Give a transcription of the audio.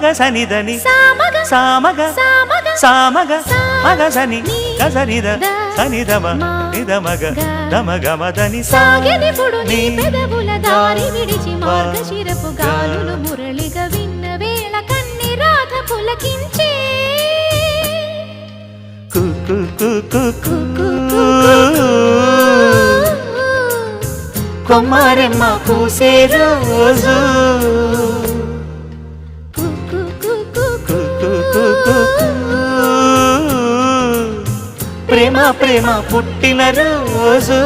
గసని దని సామగ సామగ మగ సని. గసనిద సనిదమ నిదమగ దమగమ దని సాగినిపుడు నీ పెదవుల దారి విడిచి మార్గశిరపు గాలులు మురళిగ విన్న వేళ కన్ని రాధ పూసే రోజు. ప్రేమ ప్రేమ పుట్టిన రోజు.